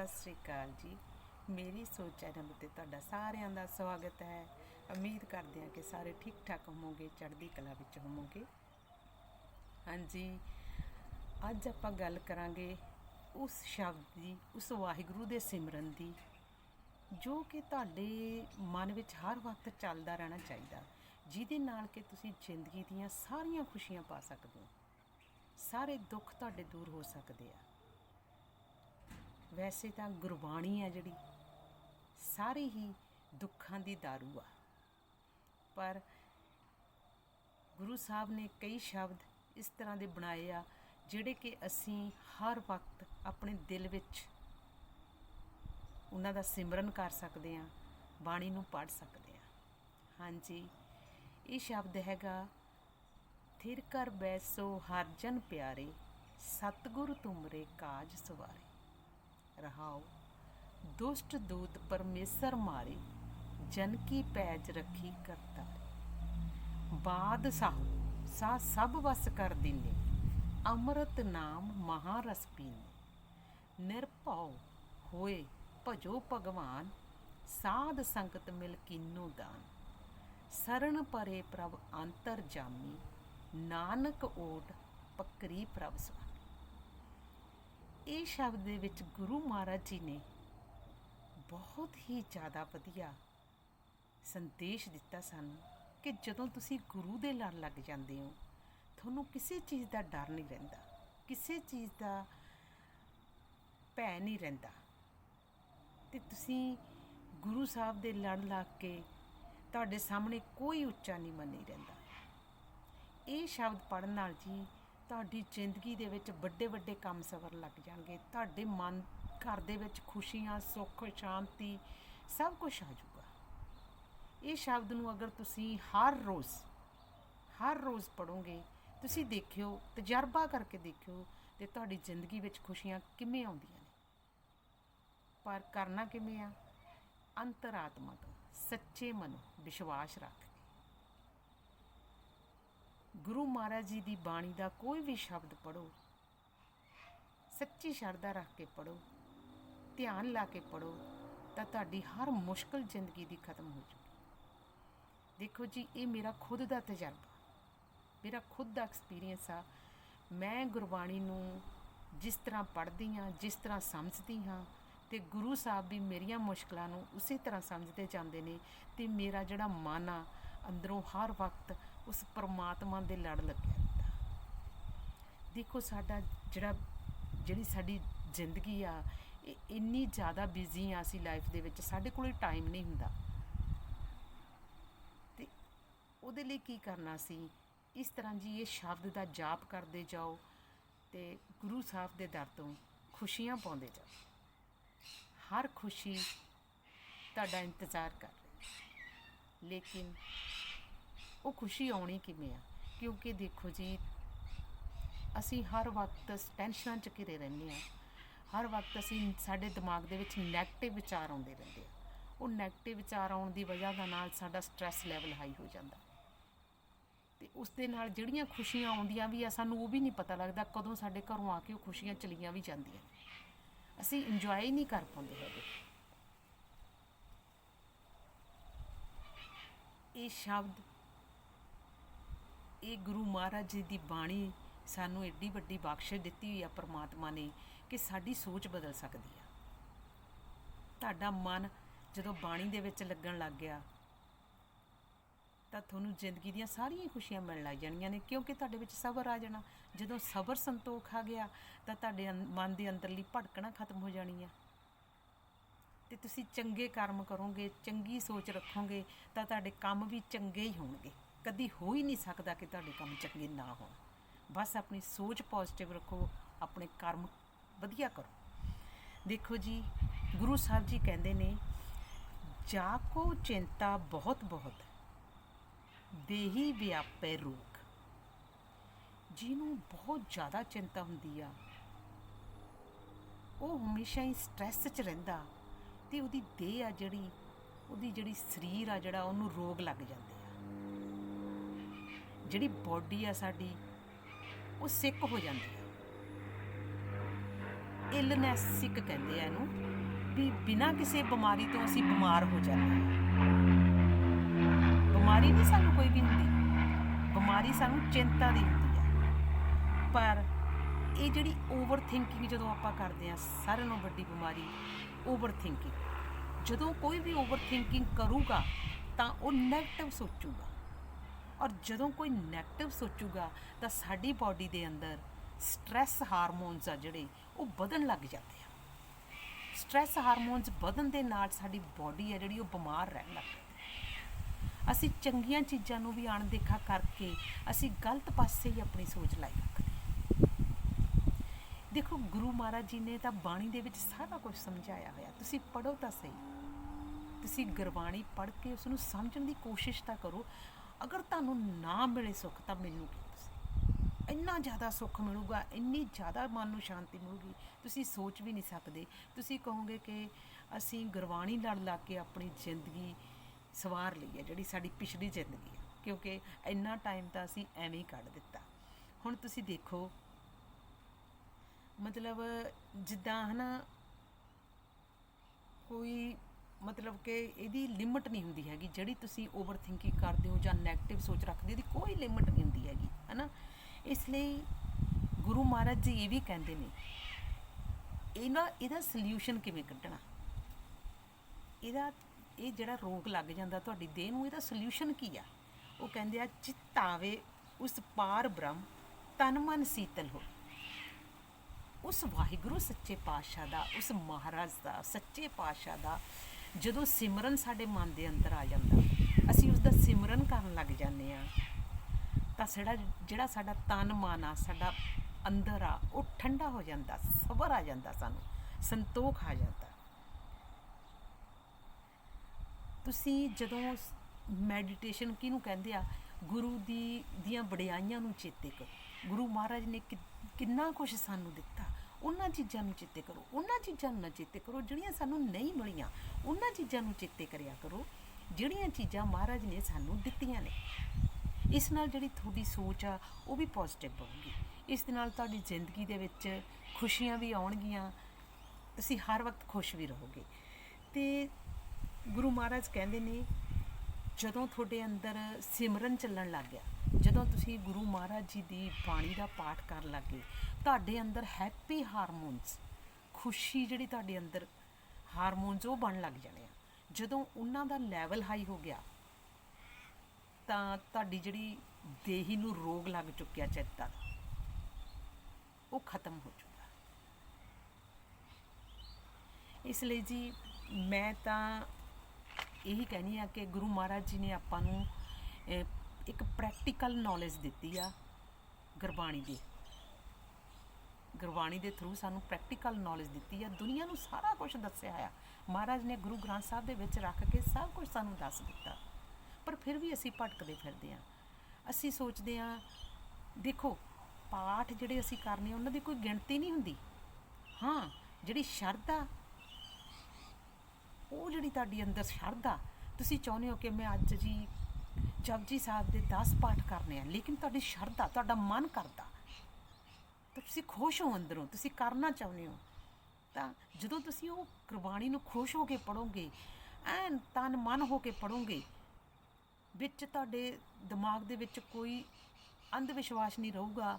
ਸਤਿ ਸ੍ਰੀ ਅਕਾਲ ਜੀ। ਮੇਰੀ ਸੋਚ ਚੈਨਲ ਉੱਤੇ ਤੁਹਾਡਾ ਸਾਰਿਆਂ ਦਾ ਸਵਾਗਤ ਹੈ। ਉਮੀਦ ਕਰਦੇ ਹਾਂ ਕਿ ਸਾਰੇ ਠੀਕ ਠਾਕ ਹੋਵੋਗੇ, ਚੜ੍ਹਦੀ ਕਲਾ ਵਿੱਚ ਹੋਵੋਗੇ। ਹਾਂਜੀ, ਅੱਜ ਆਪਾਂ ਗੱਲ ਕਰਾਂਗੇ ਉਸ ਸ਼ਬਦ ਦੀ, ਉਸ ਵਾਹਿਗੁਰੂ ਦੇ ਸਿਮਰਨ ਦੀ, ਜੋ ਕਿ ਤੁਹਾਡੇ ਮਨ ਵਿੱਚ ਹਰ ਵਕਤ ਚੱਲਦਾ ਰਹਿਣਾ ਚਾਹੀਦਾ। ਜਿਹਦੇ ਨਾਲ ਕਿ ਤੁਸੀਂ ਜ਼ਿੰਦਗੀ ਦੀਆਂ ਸਾਰੀਆਂ ਖੁਸ਼ੀਆਂ ਪਾ ਸਕਦੇ ਹੋ। ਸਾਰੇ ਦੁੱਖ ਤੁਹਾਡੇ ਦੂਰ ਹੋ ਸਕਦੇ ਆ। ਵੈਸੇ ਤਾਂ ਗੁਰਬਾਣੀ ਆ ਜਿਹੜੀ, ਸਾਰੀ ਹੀ ਦੁੱਖਾਂ ਦੀ दारू ਆ। ਪਰ ਗੁਰੂ ਸਾਹਿਬ ਨੇ ਕਈ ਸ਼ਬਦ ਇਸ ਤਰ੍ਹਾਂ ਦੇ ਬਣਾਏ ਆ, ਜਿਹੜੇ ਕਿ ਅਸੀਂ ਹਰ ਵਕਤ ਆਪਣੇ ਦਿਲ ਵਿੱਚ ਉਹਨਾਂ ਦਾ ਸਿਮਰਨ ਕਰ ਸਕਦੇ ਆ ਬਾਣੀ ਨੂੰ ਪੜ੍ਹ ਸਕਦੇ ਆ ਹਾਂਜੀ, ਇਹ ਸ਼ਬਦ ਹੈਗਾ, ਥਿਰ ਕਰ ਬੈਸੋ ਹਰਜਨ ਪਿਆਰੇ, ਸਤਿਗੁਰ ਤੁਮਰੇ ਕਾਜ ਸਵਾਰੇ। ਰਹਾਓ। ਦੁਸ਼ਟ ਦੂਤ ਪਰਮੇਸ਼ਰ ਮਾਰੇ, ਜਨ ਕੀ ਪੈਜ ਰੱਖੀ ਕਰਤਾ। ਬਾਦ ਸਾਹ ਸਾ ਸਭ ਵਸ ਕਰ ਦਿਨੇ ਅੰਮ੍ਰਿਤ ਨਾਮ ਮਹਾਰਸ ਪੀਨੇ ਨਿਰਭਉ ਹੋਏ ਭਜੋ ਭਗਵਾਨ, ਸਾਧ ਸੰਗਤ ਮਿਲ ਕੀਨੋ ਦਾਨ। ਸਰਣ ਪਰੇ ਪ੍ਰਭ ਅੰਤਰ ਜਾਮੀ, ਨਾਨਕ ਓਟ ਪਕਰੀ ਪ੍ਰਭ ਸੁਆਮੀ ਇਹ ਸ਼ਬਦ ਦੇ ਵਿੱਚ ਗੁਰੂ ਮਹਾਰਾਜ ਜੀ ਨੇ ਬਹੁਤ ਹੀ ਜ਼ਿਆਦਾ ਵਧੀਆ ਸੰਦੇਸ਼ ਦਿੱਤਾ ਸਾਨੂੰ ਕਿ ਜਦੋਂ ਤੁਸੀਂ ਗੁਰੂ ਦੇ ਲੜ ਲੱਗ ਜਾਂਦੇ ਹੋ, ਤੁਹਾਨੂੰ ਕਿਸੇ ਚੀਜ਼ ਦਾ ਡਰ ਨਹੀਂ ਰਹਿੰਦਾ, ਕਿਸੇ ਚੀਜ਼ ਦਾ ਭੈ ਨਹੀਂ ਰਹਿੰਦਾ। ਤੇ ਤੁਸੀਂ ਗੁਰੂ ਸਾਹਿਬ ਦੇ ਲੜ ਲੱਗ ਕੇ ਤੁਹਾਡੇ ਸਾਹਮਣੇ ਕੋਈ ਉੱਚਾ ਨਹੀਂ ਮੰਨੀ ਰਹਿੰਦਾ ਇਹ ਸ਼ਬਦ ਪੜਨ ਨਾਲ ਜੀ ਤੁਹਾਡੀ ਜ਼ਿੰਦਗੀ ਦੇ ਵਿੱਚ ਵੱਡੇ ਵੱਡੇ ਕੰਮ ਸਵਰ ਲੱਗ ਜਾਣਗੇ। ਤੁਹਾਡੇ ਮਨ, ਘਰ ਦੇ ਵਿੱਚ ਖੁਸ਼ੀਆਂ, ਸੁੱਖ, ਸ਼ਾਂਤੀ, ਸਭ ਕੁਝ ਆ ਜਾਊਗਾ। ਇਹ ਸ਼ਬਦ ਨੂੰ ਅਗਰ ਤੁਸੀਂ ਹਰ ਰੋਜ਼ ਹਰ ਰੋਜ਼ ਪੜੋਗੇ ਤੁਸੀਂ ਦੇਖਿਓ, ਤਜਰਬਾ ਕਰਕੇ ਦੇਖਿਓ ਤੇ ਤੁਹਾਡੀ ਜ਼ਿੰਦਗੀ ਵਿੱਚ ਖੁਸ਼ੀਆਂ ਕਿਵੇਂ ਆਉਂਦੀਆਂ ਨੇ। ਪਰ ਕਰਨਾ ਕਿਵੇਂ ਆ? ਅੰਤਰਾਤਮਾ ਤੋਂ, ਸੱਚੇ ਮਨ ਵਿਸ਼ਵਾਸ ਰੱਖ ਗੁਰੂ ਮਹਾਰਾਜ ਜੀ ਦੀ ਬਾਣੀ ਦਾ ਕੋਈ ਵੀ ਸ਼ਬਦ ਪੜੋ ਸੱਚੀ ਸ਼ਰਧਾ ਰੱਖ ਕੇ ਪੜੋ ਧਿਆਨ ਲਾ ਕੇ ਪੜੋ ਤਾਂ ਤੁਹਾਡੀ ਹਰ ਮੁਸ਼ਕਲ ਜ਼ਿੰਦਗੀ ਦੀ ਖਤਮ ਹੋ ਜੂਗੀ। ਦੇਖੋ ਜੀ, ਇਹ ਮੇਰਾ ਖੁਦ ਦਾ ਤਜਰਬਾ। ਮੇਰਾ ਖੁਦ ਦਾ ਐਕਸਪੀਰੀਅੰਸ ਆ। ਮੈਂ ਗੁਰਬਾਣੀ ਨੂੰ ਜਿਸ ਤਰ੍ਹਾਂ ਪੜ੍ਹਦੀ ਹਾਂ, ਜਿਸ ਤਰ੍ਹਾਂ ਸਮਝਦੀ ਹਾਂ, ਤੇ ਗੁਰੂ ਸਾਹਿਬ ਵੀ ਮੇਰੀਆਂ ਮੁਸ਼ਕਲਾਂ ਨੂੰ ਉਸੇ ਤਰ੍ਹਾਂ ਸਮਝਦੇ ਜਾਂਦੇ ਨੇ, ਤੇ ਮੇਰਾ ਜਿਹੜਾ ਮਨ ਆ, ਅੰਦਰੋਂ ਹਰ ਵਕਤ ਉਸ ਪਰਮਾਤਮਾ ਦੇ ਲੜ ਲੱਗਿਆ ਰਹਿੰਦਾ। ਦੇਖੋ ਸਾਡਾ ਜਿਹੜਾ, ਜਿਹੜੀ ਸਾਡੀ ਜ਼ਿੰਦਗੀ ਆ, ਇਹ ਇੰਨੀ ਜ਼ਿਆਦਾ ਬਿਜ਼ੀ ਆ ਅਸੀਂ ਲਾਈਫ ਦੇ ਵਿੱਚ, ਸਾਡੇ ਕੋਲ ਟਾਈਮ ਨਹੀਂ ਹੁੰਦਾ। ਤੇ ਉਹਦੇ ਲਈ ਕੀ ਕਰਨਾ ਸੀ? ਇਸ ਤਰ੍ਹਾਂ ਜੀ ਇਹ ਸ਼ਬਦ ਦਾ ਜਾਪ ਕਰਦੇ ਜਾਓ ਤੇ ਗੁਰੂ ਸਾਹਿਬ ਦੇ ਦਰ ਤੋਂ ਖੁਸ਼ੀਆਂ ਪਾਉਂਦੇ ਜਾਓ। ਹਰ ਖੁਸ਼ੀ ਤੁਹਾਡਾ ਇੰਤਜ਼ਾਰ ਕਰ ਰਹੀ ਲੇਕਿਨ ਉਹ ਖੁਸ਼ੀ ਆਉਣੀ ਕਿਵੇਂ ਆ? ਕਿਉਂਕਿ ਦੇਖੋ ਜੀ, ਅਸੀਂ ਹਰ ਵਕਤ ਟੈਨਸ਼ਨਾਂ 'ਚ ਘਿਰੇ ਰਹਿੰਦੇ ਆ ਹਰ ਵਕਤ ਅਸੀਂ ਸਾਡੇ ਦਿਮਾਗ ਦੇ ਵਿੱਚ ਨੈਗੇਟਿਵ ਵਿਚਾਰ ਆਉਂਦੇ ਰਹਿੰਦੇ ਆ ਉਹ ਨੈਗੇਟਿਵ ਵਿਚਾਰ ਆਉਣ ਦੀ ਵਜ੍ਹਾ ਦਾ ਨਾਲ ਸਾਡਾ ਸਟ्रेस ਲੈਵਲ ਹਾਈ ਹੋ ਜਾਂਦਾ। ਤੇ ਉਸ ਦੇ ਨਾਲ ਜਿਹੜੀਆਂ ਖੁਸ਼ੀਆਂ ਆਉਂਦੀਆਂ ਵੀ ਆ, ਸਾਨੂੰ ਉਹ ਵੀ ਨਹੀਂ ਪਤਾ ਲੱਗਦਾ ਕਦੋਂ ਸਾਡੇ ਘਰੋਂ ਆ ਕੇ ਉਹ ਖੁਸ਼ੀਆਂ ਚਲੀਆਂ ਵੀ ਜਾਂਦੀਆਂ। ਅਸੀਂ ਇੰਜੋਏ ਨਹੀਂ ਕਰ ਪਾਉਂਦੇ ਹੈਗੇ। ਇਹ ਸ਼ਬਦ ਇਹ ਗੁਰੂ ਮਹਾਰਾਜ ਜੀ ਦੀ ਬਾਣੀ ਸਾਨੂੰ ਏਡੀ ਵੱਡੀ ਬਖਸ਼ਿਸ਼ ਦਿੱਤੀ ਹੋਈ ਆ ਪ੍ਰਮਾਤਮਾ ਨੇ ਕਿ ਸਾਡੀ ਸੋਚ ਬਦਲ ਸਕਦੀ ਆ। ਤੁਹਾਡਾ ਮਨ ਜਦੋਂ ਬਾਣੀ ਦੇ ਵਿੱਚ ਲੱਗਣ ਲੱਗ ਗਿਆ, ਤਾਂ ਤੁਹਾਨੂੰ ਜ਼ਿੰਦਗੀ ਦੀਆਂ ਸਾਰੀਆਂ ਖੁਸ਼ੀਆਂ ਮਿਲਣ ਲੱਗ ਜਾਣੀਆਂ ਨੇ, ਕਿਉਂਕਿ ਤੁਹਾਡੇ ਵਿੱਚ ਸਬਰ ਆ ਜਾਣਾ। ਜਦੋਂ ਸਬਰ ਸੰਤੋਖ ਆ ਗਿਆ, ਤਾਂ ਤੁਹਾਡੇ ਅੰ- ਮਨ ਦੇ ਅੰਦਰਲੀ ਭਟਕਣਾ ਖਤਮ ਹੋ ਜਾਣੀ ਆ ਤੇ ਤੁਸੀਂ ਚੰਗੇ ਕਰਮ ਕਰੋਗੇ, ਚੰਗੀ ਸੋਚ ਰੱਖੋਗੇ, ਤਾਂ ਤੁਹਾਡੇ ਕੰਮ ਵੀ ਚੰਗੇ ਹੀ ਹੋਣਗੇ। ਕਦੀ ਹੋ ਹੀ ਨਹੀਂ ਸਕਦਾ ਕਿ ਤੁਹਾਡੇ ਕੰਮ ਚੰਗੇ ਨਾ ਹੋਣ। ਬਸ ਆਪਣੀ ਸੋਚ ਪੋਜ਼ਿਟਿਵ ਰੱਖੋ, ਆਪਣੇ ਕਰਮ ਵਧੀਆ ਕਰੋ। ਦੇਖੋ ਜੀ, ਗੁਰੂ ਸਾਹਿਬ ਜੀ ਕਹਿੰਦੇ ਨੇ, ਜਾ ਕੋ ਚਿੰਤਾ ਬਹੁਤ ਬਹੁਤ, ਦੇਹੀ ਵਿਆਪੇ ਰੋਗ ਜਿਹਨੂੰ ਬਹੁਤ ਜ਼ਿਆਦਾ ਚਿੰਤਾ ਹੁੰਦੀ ਆ। ਉਹ ਹਮੇਸ਼ਾ ਹੀ ਸਟ੍ਰੈਸ 'ਚ ਰਹਿੰਦਾ ਤੇ ਉਹਦੀ ਦੇਹ ਆ ਜਿਹੜੀ, ਉਹਦੀ ਜਿਹੜੀ ਸਰੀਰ ਆ ਜਿਹੜਾ, ਉਹਨੂੰ ਰੋਗ ਲੱਗ ਜਾਂਦੇ ਜਿਹੜੀ ਬਾਡੀ ਆ ਸਾਡੀ, ਉਹ ਸਿੱਕ ਹੋ ਜਾਂਦੀ ਆ। ਇਲਨੈਸਿਕ ਕਹਿੰਦੇ ਆ ਇਹਨੂੰ, ਵੀ ਬਿਨਾਂ ਕਿਸੇ ਬਿਮਾਰੀ ਤੋਂ ਅਸੀਂ ਬਿਮਾਰ ਹੋ ਜਾਂਦੇ ਹਾਂ ਬਿਮਾਰੀ ਨਹੀਂ ਸਾਨੂੰ ਕੋਈ ਵੀ ਹੁੰਦੀ, ਬਿਮਾਰੀ ਸਾਨੂੰ ਚਿੰਤਾ ਦੀ ਹੁੰਦੀ ਹੈ ਪਰ ਇਹ ਜਿਹੜੀ ਓਵਰ ਥਿੰਕਿੰਗ ਜਦੋਂ ਆਪਾਂ ਕਰਦੇ ਹਾਂ ਸਾਰਿਆਂ ਨਾਲੋਂ ਵੱਡੀ ਬਿਮਾਰੀ ਓਵਰ ਥਿੰਕਿੰਗ ਜਦੋਂ ਕੋਈ ਵੀ ਓਵਰ ਥਿੰਕਿੰਗ ਕਰੂਗਾ, ਤਾਂ ਉਹ ਨੈਗੇਟਿਵ ਸੋਚੂਗਾ। ਔਰ ਜਦੋਂ ਕੋਈ ਨੈਗੇਟਿਵ ਸੋਚੂਗਾ ਤਾਂ ਸਾਡੀ ਬਾਡੀ ਦੇ ਅੰਦਰ ਸਟ੍ਰੈਸ ਹਾਰਮੋਨਸ ਆ ਜਿਹੜੇ, ਉਹ ਵਧਣ ਲੱਗ ਜਾਂਦੇ ਆ। ਸਟ੍ਰੈਸ ਹਾਰਮੋਨਸ ਵਧਣ ਦੇ ਨਾਲ ਸਾਡੀ ਬਾਡੀ ਆ ਜਿਹੜੀ, ਉਹ ਬਿਮਾਰ ਰਹਿਣ ਲੱਗ ਪੈਂਦੀ ਅਸੀਂ ਚੰਗੀਆਂ ਚੀਜ਼ਾਂ ਨੂੰ ਵੀ ਅਣਦੇਖਾ ਕਰਕੇ ਅਸੀਂ ਗਲਤ ਪਾਸੇ ਹੀ ਆਪਣੀ ਸੋਚ ਲਾਈ ਰੱਖਦੇ ਦੇਖੋ, ਗੁਰੂ ਮਹਾਰਾਜ ਜੀ ਨੇ ਤਾਂ ਬਾਣੀ ਦੇ ਵਿੱਚ ਸਾਰਾ ਕੁਝ ਸਮਝਾਇਆ ਹੋਇਆ। ਤੁਸੀਂ ਪੜੋ ਤਾਂ ਸਹੀ। ਤੁਸੀਂ ਗੁਰਬਾਣੀ ਪੜ੍ਹ ਕੇ ਉਸ ਨੂੰ ਸਮਝਣ ਦੀ ਕੋਸ਼ਿਸ਼ ਤਾਂ ਕਰੋ। ਅਗਰ ਤੁਹਾਨੂੰ ਨਾ ਮਿਲੇ ਸੁੱਖ, ਤਾਂ ਮੈਨੂੰ ਕੀ ਤੁਸੀਂ ਇੰਨਾ ਜ਼ਿਆਦਾ ਸੁੱਖ ਮਿਲੂਗਾ, ਇੰਨੀ ਜ਼ਿਆਦਾ ਮਨ ਨੂੰ ਸ਼ਾਂਤੀ ਮਿਲੂਗੀ, ਤੁਸੀਂ ਸੋਚ ਵੀ ਨਹੀਂ ਸਕਦੇ। ਤੁਸੀਂ ਕਹੋਗੇ ਕਿ ਅਸੀਂ ਗੁਰਬਾਣੀ ਲੜ ਲਾ ਕੇ ਆਪਣੀ ਜ਼ਿੰਦਗੀ ਸਵਾਰ ਲਈ ਹੈ, ਜਿਹੜੀ ਸਾਡੀ ਪਿਛਲੀ ਜ਼ਿੰਦਗੀ ਹੈ। ਕਿਉਂਕਿ ਇੰਨਾ ਟਾਈਮ ਤਾਂ ਅਸੀਂ ਐਵੇਂ ਹੀ ਕੱਢ ਦਿੱਤਾ। ਹੁਣ ਤੁਸੀਂ ਦੇਖੋ, ਮਤਲਬ ਜਿੱਦਾਂ ਹਨਾ, ਕੋਈ ਮਤਲਬ ਕਿ ਇਹਦੀ ਲਿਮਟ ਨਹੀਂ ਹੁੰਦੀ ਹੈਗੀ, ਜਿਹੜੀ ਤੁਸੀਂ ਓਵਰ ਥਿੰਕਿੰਗ ਕਰਦੇ ਹੋ ਜਾਂ 네ਗੇਟਿਵ ਸੋਚ ਰੱਖਦੇ ਹੋ, ਇਹਦੀ ਕੋਈ ਲਿਮਟ ਨਹੀਂ ਹੁੰਦੀ ਹੈਗੀ, ਹਨਾ? ਇਸ ਲਈ ਗੁਰੂ ਮਹਾਰਾਜ ਜੀ ਇਹ ਵੀ ਕਹਿੰਦੇ ਨੇ, ਇਹਨਾਂ, ਇਹਦਾ ਸੋਲੂਸ਼ਨ ਕਿਵੇਂ ਕੱਢਣਾ? ਇਹਦਾ, ਇਹ ਜਿਹੜਾ ਰੋਗ ਲੱਗ ਜਾਂਦਾ ਤੁਹਾਡੀ ਦੇਹ ਨੂੰ, ਇਹਦਾ ਸੋਲੂਸ਼ਨ ਕੀ ਆ? ਉਹ ਕਹਿੰਦੇ ਆ ਚਿਤਾਵੇ ਉਸ ਪਾਰ ਬ੍ਰਹਮ, ਤਨ ਮਨ ਸੀਤਲ ਹੋ। ਉਸ ਵਾਹਿਗੁਰੂ ਸੱਚੇ ਪਾਤਸ਼ਾਹ ਦਾ, ਉਸ ਮਹਾਰਾਜ ਦਾ, ਸੱਚੇ ਪਾਤਸ਼ਾਹ ਦਾ ਜਦੋਂ ਸਿਮਰਨ ਸਾਡੇ ਮਨ ਦੇ ਅੰਦਰ ਆ ਜਾਂਦਾ, ਅਸੀਂ ਉਸ ਦਾ ਸਿਮਰਨ ਕਰਨ ਲੱਗ ਜਾਂਦੇ ਆ ਤਾਂ ਸਾਡਾ ਜਿਹੜਾ ਸਾਡਾ ਤਨ ਮਨ ਆ, ਸਾਡਾ ਅੰਦਰ ਆ, ਉਹ ਠੰਡਾ ਹੋ ਜਾਂਦਾ ਸਬਰ ਆ ਜਾਂਦਾ ਸਾਨੂੰ, ਸੰਤੋਖ ਆ ਜਾਂਦਾ। ਤੁਸੀਂ ਜਦੋਂ ਮੈਡੀਟੇਸ਼ਨ ਕਿਹਨੂੰ ਕਹਿੰਦੇ ਆ? ਗੁਰੂ ਦੀ, ਦੀਆਂ ਵਡਿਆਈਆਂ ਨੂੰ ਚੇਤੇ ਕਰੋ। ਗੁਰੂ ਮਹਾਰਾਜ ਨੇ ਕਿ- ਕਿੰਨਾ ਕੁਝ ਸਾਨੂੰ ਦਿੱਤਾ। ਉਹਨਾਂ ਚੀਜ਼ਾਂ ਨੂੰ ਚੇਤੇ ਕਰੋ, ਉਹਨਾਂ ਚੀਜ਼ਾਂ ਨੂੰ ਨਾ ਚੇਤੇ ਕਰੋ, ਜਿਹੜੀਆਂ ਸਾਨੂੰ ਨਹੀਂ ਮਿਲੀਆਂ, ਉਹਨਾਂ ਚੀਜ਼ਾਂ ਨੂੰ ਚੇਤੇ ਕਰਿਆ ਕਰੋ, ਜਿਹੜੀਆਂ ਚੀਜ਼ਾਂ ਮਹਾਰਾਜ ਨੇ ਸਾਨੂੰ ਦਿੱਤੀਆਂ ਨੇ। ਇਸ ਨਾਲ ਜਿਹੜੀ ਤੁਹਾਡੀ ਸੋਚ ਆ, ਉਹ ਵੀ ਪੋਜ਼ਿਟਿਵ ਬਣੂਗੀ ਇਸ ਦੇ ਨਾਲ ਤੁਹਾਡੀ ਜ਼ਿੰਦਗੀ ਦੇ ਵਿੱਚ ਖੁਸ਼ੀਆਂ ਵੀ ਆਉਣਗੀਆਂ, ਤੁਸੀਂ ਹਰ ਵਕਤ ਖੁਸ਼ ਵੀ ਰਹੋਗੇ। ਤੇ ਗੁਰੂ ਮਹਾਰਾਜ ਕਹਿੰਦੇ ਨੇ, ਜਦੋਂ ਤੁਹਾਡੇ ਅੰਦਰ ਸਿਮਰਨ ਚੱਲਣ ਲੱਗ ਗਿਆ ਜਦੋਂ ਤੁਸੀਂ ਗੁਰੂ ਮਹਾਰਾਜ ਜੀ ਦੀ ਬਾਣੀ ਦਾ ਪਾਠ ਕਰਨ ਲੱਗੇ ਤੁਹਾਡੇ ਅੰਦਰ ਹੈਪੀ ਹਾਰਮੋਨਸ ਖੁਸ਼ੀ ਜਿਹੜੀ ਤੁਹਾਡੇ ਅੰਦਰ ਹਾਰਮੋਨਸ ਉਹ ਬਣ ਲੱਗ ਜਾਣੇ ਆ। ਜਦੋਂ ਉਹਨਾਂ ਦਾ ਲੈਵਲ ਹਾਈ ਹੋ ਗਿਆ, ਤਾਂ ਤੁਹਾਡੀ ਜਿਹੜੀ ਦੇਹੀ ਨੂੰ ਰੋਗ ਲੱਗ ਚੁੱਕਿਆ ਚਿੱਤਾ ਦਾ, ਉਹ ਖਤਮ ਹੋ ਚੁੱਕਾ। ਇਸ ਲਈ ਜੀ ਮੈਂ ਤਾਂ ਇਹੀ ਕਹਿਣੀ ਆ ਕਿ ਗੁਰੂ ਮਹਾਰਾਜ ਜੀ ਨੇ ਆਪਾਂ ਨੂੰ ਇੱਕ ਪ੍ਰੈਕਟੀਕਲ ਨੌਲੇਜ ਦਿੱਤੀ ਆ ਗੁਰਬਾਣੀ ਦੀ। ਗੁਰਬਾਣੀ ਦੇ ਥਰੂ ਸਾਨੂੰ ਪ੍ਰੈਕਟੀਕਲ ਨੌਲੇਜ ਦਿੱਤੀ ਆ। ਦੁਨੀਆ ਨੂੰ ਸਾਰਾ ਕੁਝ ਦੱਸਿਆ ਆ। ਮਹਾਰਾਜ ਨੇ ਗੁਰੂ ਗ੍ਰੰਥ ਸਾਹਿਬ ਦੇ ਵਿੱਚ ਰੱਖ ਕੇ ਸਭ ਕੁਝ ਸਾਨੂੰ ਦੱਸ ਦਿੱਤਾ। ਪਰ ਫਿਰ ਵੀ ਅਸੀਂ ਭਟਕਦੇ ਫਿਰਦੇ ਆ। ਅਸੀਂ ਸੋਚਦੇ ਆ, ਦੇਖੋ, ਪਾਠ ਜਿਹੜੇ ਅਸੀਂ ਕਰਨੇ ਉਹਨਾਂ ਦੀ ਕੋਈ ਗਿਣਤੀ ਨਹੀਂ ਹੁੰਦੀ। ਹਾਂ, ਜਿਹੜੀ ਸ਼ਰਧਾ, ਉਹ ਜਿਹੜੀ ਤੁਹਾਡੀ ਅੰਦਰ ਸ਼ਰਧਾ, ਤੁਸੀਂ ਚਾਹੁੰਦੇ ਹੋ ਕਿ ਮੈਂ ਅੱਜ ਜੀ ਜਪਜੀ ਸਾਹਿਬ ਦੇ 10 ਪਾਠ ਕਰਨੇ ਆ, ਲੇਕਿਨ ਤੁਹਾਡੀ ਸ਼ਰਧਾ, ਤੁਹਾਡਾ ਮਨ ਕਰਦਾ। ਤਾਂ ਤੁਸੀਂ ਖੁਸ਼ ਹੋ ਅੰਦਰੋਂ, ਤੁਸੀਂ ਕਰਨਾ ਚਾਹੁੰਦੇ ਹੋ। ਤਾਂ ਜਦੋਂ ਤੁਸੀਂ ਉਹ ਗੁਰਬਾਣੀ ਨੂੰ ਖੁਸ਼ ਹੋ ਕੇ ਪੜੋਗੇ ਐਨ ਤਨ ਮਨ ਹੋ ਕੇ ਪੜੋਗੇ ਵਿੱਚ ਤੁਹਾਡੇ ਦਿਮਾਗ ਦੇ ਵਿੱਚ ਕੋਈ ਅੰਧ ਵਿਸ਼ਵਾਸ ਨਹੀਂ ਰਹੂਗਾ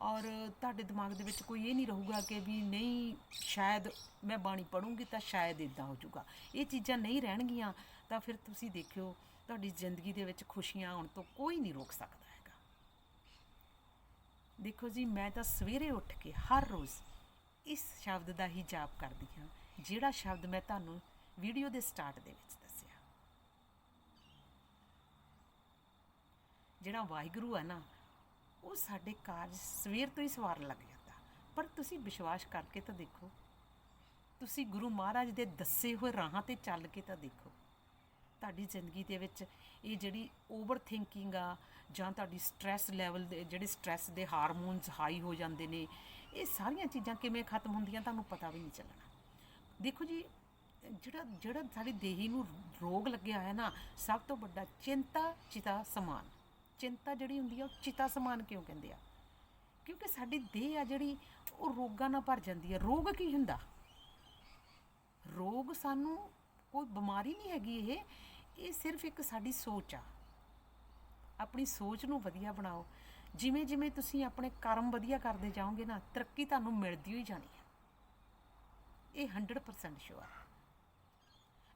ਔਰ ਤੁਹਾਡੇ ਦਿਮਾਗ ਦੇ ਵਿੱਚ ਕੋਈ ਇਹ ਨਹੀਂ ਰਹੂਗਾ ਕਿ ਵੀ ਨਹੀਂ, ਸ਼ਾਇਦ ਮੈਂ ਬਾਣੀ ਪੜੂੰਗੀ ਤਾਂ ਸ਼ਾਇਦ ਇਦਾਂ ਹੋ ਜਾਊਗਾ। ਇਹ ਚੀਜ਼ਾਂ ਨਹੀਂ ਰਹਿਣਗੀਆਂ, ਤਾਂ ਫਿਰ ਤੁਸੀਂ ਦੇਖਿਓ ਤੁਹਾਡੀ ਜ਼ਿੰਦਗੀ ਦੇ ਵਿੱਚ ਖੁਸ਼ੀਆਂ ਆਉਣ ਤੋਂ ਕੋਈ ਨਹੀਂ ਰੋਕ ਸਕਦਾ ਹੈਗਾ। ਦੇਖੋ ਜੀ, ਮੈਂ ਤਾਂ ਸਵੇਰੇ ਉੱਠ ਕੇ ਹਰ ਰੋਜ਼ ਇਸ ਸ਼ਬਦ ਦਾ ਹੀ ਜਾਪ ਕਰਦੀ ਹਾਂ, ਜਿਹੜਾ ਸ਼ਬਦ ਮੈਂ ਤੁਹਾਨੂੰ ਵੀਡੀਓ ਦੇ ਸਟਾਰਟ ਦੇ ਵਿੱਚ ਦੱਸਿਆ। ਜਿਹੜਾ ਵਾਹਿਗੁਰੂ ਹੈ ਨਾ, ਉਹ ਸਾਡੇ ਕਾਰਜ ਸਵੇਰ ਤੋਂ ਹੀ ਸਵਾਰਨ ਲੱਗ ਜਾਂਦਾ। ਪਰ ਤੁਸੀਂ ਵਿਸ਼ਵਾਸ ਕਰਕੇ ਤਾਂ ਦੇਖੋ, ਤੁਸੀਂ ਗੁਰੂ ਮਹਾਰਾਜ ਦੇ ਦੱਸੇ ਹੋਏ ਰਾਹਾਂ ਤੇ ਚੱਲ ਕੇ ਤਾਂ ਦੇਖੋ ਤੁਹਾਡੀ ਜ਼ਿੰਦਗੀ ਦੇ ਵਿੱਚ ਇਹ ਜਿਹੜੀ ਓਵਰ ਥਿੰਕਿੰਗ ਆ ਜਾਂ ਤੁਹਾਡੀ ਸਟ੍ਰੈਸ ਲੈਵਲ ਦੇ ਜਿਹੜੇ ਸਟ੍ਰੈਸ ਦੇ ਹਾਰਮੋਨਸ ਹਾਈ ਹੋ ਜਾਂਦੇ ਨੇ, ਇਹ ਸਾਰੀਆਂ ਚੀਜ਼ਾਂ ਕਿਵੇਂ ਖਤਮ ਹੁੰਦੀਆਂ ਤੁਹਾਨੂੰ ਪਤਾ ਵੀ ਨਹੀਂ ਚੱਲਣਾ। ਦੇਖੋ ਜੀ, ਜਿਹੜਾ ਜਿਹੜਾ ਸਾਡੀ ਦੇਹੀ ਨੂੰ ਰੋਗ ਲੱਗਿਆ ਹੈ ਨਾ, ਸਭ ਤੋਂ ਵੱਡਾ ਚਿੰਤਾ, ਚਿਤਾ, ਸਮਾਨ। ਚਿੰਤਾ ਜਿਹੜੀ ਹੁੰਦੀ ਆ ਉਹ ਚਿਤਾ ਸਮਾਨ ਕਿਉਂ ਕਹਿੰਦੇ ਆ? ਕਿਉਂਕਿ ਸਾਡੀ ਦੇਹ ਆ ਜਿਹੜੀ, ਉਹ ਰੋਗਾਂ ਨਾਲ ਭਰ ਜਾਂਦੀ ਆ। ਰੋਗ ਕੀ ਹੁੰਦਾ? ਰੋਗ ਸਾਨੂੰ ਕੋਈ ਬਿਮਾਰੀ ਨਹੀਂ ਹੈਗੀ ਇਹ। ਇਹ ਸਿਰਫ ਇੱਕ ਸਾਡੀ ਸੋਚ ਆ। ਆਪਣੀ ਸੋਚ ਨੂੰ ਵਧੀਆ ਬਣਾਓ। ਜਿਵੇਂ ਜਿਵੇਂ ਤੁਸੀਂ ਆਪਣੇ ਕਰਮ ਵਧੀਆ ਕਰਦੇ ਜਾਓਗੇ ਨਾ, ਤਰੱਕੀ ਤੁਹਾਨੂੰ ਮਿਲਦੀ ਹੋਈ ਜਾਣੀ ਹੈ ਇਹ 100% ਸ਼ੋਰ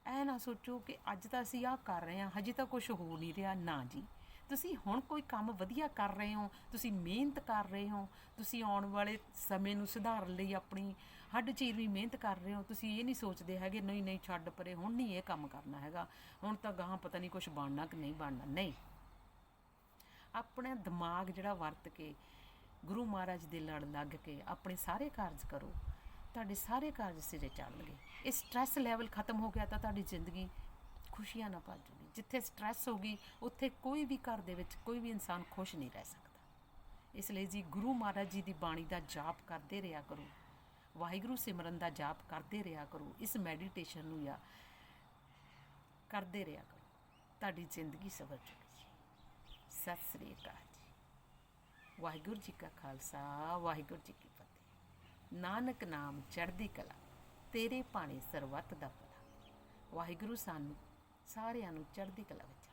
ਐ ਨਾ ਸੋਚੋ ਕਿ ਅੱਜ ਤਾਂ ਅਸੀਂ ਆਹ ਕਰ ਰਹੇ ਹਾਂ, ਹਜੇ ਤਾਂ ਕੁਝ ਹੋ ਨਹੀਂ ਰਿਹਾ। ਨਾ ਜੀ। ਤੁਸੀਂ ਹੁਣ ਕੋਈ ਕੰਮ ਵਧੀਆ ਕਰ ਰਹੇ ਹੋ, ਤੁਸੀਂ ਮਿਹਨਤ ਕਰ ਰਹੇ ਹੋ, ਤੁਸੀਂ ਆਉਣ ਵਾਲੇ ਸਮੇਂ ਨੂੰ ਸੁਧਾਰਨ ਲਈ ਆਪਣੀ ਹੱਡ ਚੀਰ ਵੀ ਮਿਹਨਤ ਕਰ ਰਹੇ ਹੋ, ਤੁਸੀਂ ਇਹ ਨਹੀਂ ਸੋਚਦੇ ਹੈਗੇ, ਨਹੀਂ ਨਹੀਂ, ਛੱਡ ਪਰੇ, ਹੁਣ ਨਹੀਂ ਇਹ ਕੰਮ ਕਰਨਾ ਹੈਗਾ। ਹੁਣ ਤਾਂ ਗਾਹਾਂ ਪਤਾ ਨਹੀਂ ਕੁਝ ਬਣਨਾ ਕਿ ਨਹੀਂ ਬਣਨਾ। ਨਹੀਂ। ਆਪਣਾ ਦਿਮਾਗ ਜਿਹੜਾ ਵਰਤ ਕੇ, ਗੁਰੂ ਮਹਾਰਾਜ ਦੇ ਲੜ ਲੱਗ ਕੇ ਆਪਣੇ ਸਾਰੇ ਕਾਰਜ ਕਰੋ, ਤੁਹਾਡੇ ਸਾਰੇ ਕਾਰਜ ਸਿਰੇ ਚੜ੍ਹਨਗੇ। ਇਹ ਸਟ੍ਰੈਸ ਲੈਵਲ ਖਤਮ ਹੋ ਗਿਆ ਤਾਂ ਤੁਹਾਡੀ ਜ਼ਿੰਦਗੀ ਖੁਸ਼ੀਆਂ ਨਾਲ ਭਰ ਜੂਗੀ। ਜਿੱਥੇ ਸਟ੍ਰੈਸ ਹੋਗੀ ਉੱਥੇ ਕੋਈ ਵੀ ਘਰ ਦੇ ਵਿੱਚ ਕੋਈ ਵੀ ਇਨਸਾਨ ਖੁਸ਼ ਨਹੀਂ ਰਹਿ ਸਕਦਾ। ਇਸ ਲਈ ਜੀ ਗੁਰੂ ਮਹਾਰਾਜ ਜੀ ਦੀ ਬਾਣੀ ਦਾ ਜਾਪ ਕਰਦੇ ਰਿਹਾ ਕਰੋ। ਵਾਹਿਗੁਰੂ ਸਿਮਰਨ ਦਾ ਜਾਪ ਕਰਦੇ ਰਿਹਾ ਕਰੋ, ਇਸ ਮੈਡੀਟੇਸ਼ਨ ਨੂੰ ਜਾਂ ਕਰਦੇ ਰਿਹਾ ਕਰੋ। ਤੁਹਾਡੀ ਜ਼ਿੰਦਗੀ ਸਵਰ ਜੂਗੀ ਜੀ ਸਤਿ ਸ੍ਰੀ ਅਕਾਲ ਜੀ। ਵਾਹਿਗੁਰੂ ਜੀ ਕਾ ਖਾਲਸਾ, ਵਾਹਿਗੁਰੂ ਜੀ ਕੀ ਫਤਿਹ। ਨਾਨਕ ਨਾਮ ਚੜ੍ਹਦੀ ਕਲਾ, ਤੇਰੇ ਭਾਣੇ ਸਰਬੱਤ ਦਾ ਭਲਾ ਵਾਹਿਗੁਰੂ ਸਾਨੂੰ ਸਾਰਿਆਂ ਨੂੰ ਚੜ੍ਹਦੀ ਕਲਾ ਵਿੱਚ